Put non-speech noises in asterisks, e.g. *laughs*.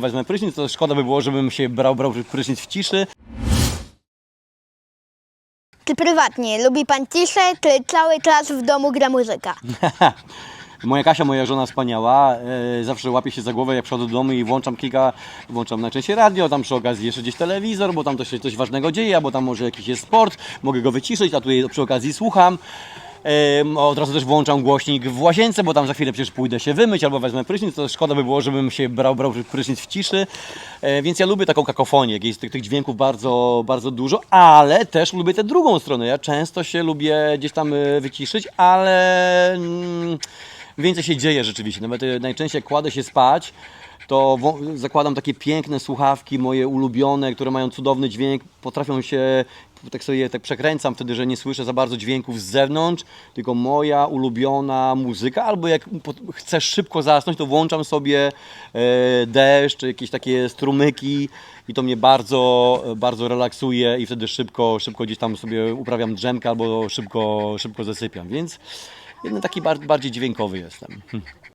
wezmę prysznic, to szkoda by było, żebym się brał, brał prysznic w ciszy. Czy prywatnie lubi pan ciszę, czy cały czas w domu gra muzyka? *laughs* Moja Kasia, moja żona wspaniała, e, zawsze łapie się za głowę, jak przychodzę do domu i włączam kilka, włączam najczęściej radio, tam przy okazji jeszcze gdzieś telewizor, bo tam to się coś ważnego dzieje, albo tam może jakiś jest sport, mogę go wyciszyć, a tutaj przy okazji słucham. Od razu też włączam głośnik w łazience, bo tam za chwilę przecież pójdę się wymyć albo wezmę prysznic, to szkoda by było, żebym się brał, brał prysznic w ciszy, E, więc ja lubię taką kakofonię, jest tych, tych dźwięków bardzo, bardzo dużo, ale też lubię tę drugą stronę. Ja często się lubię gdzieś tam e, wyciszyć, ale mm, więcej się dzieje rzeczywiście. Nawet e, najczęściej kładę się spać, to zakładam takie piękne słuchawki, moje ulubione, które mają cudowny dźwięk, potrafią się, tak sobie tak przekręcam wtedy, że nie słyszę za bardzo dźwięków z zewnątrz, tylko moja ulubiona muzyka, albo jak chcę szybko zasnąć, to włączam sobie e, deszcz, jakieś takie strumyki i to mnie bardzo, bardzo relaksuje i wtedy szybko, szybko gdzieś tam sobie uprawiam drzemkę albo szybko, szybko zasypiam, więc jeden taki bar- bardziej dźwiękowy jestem.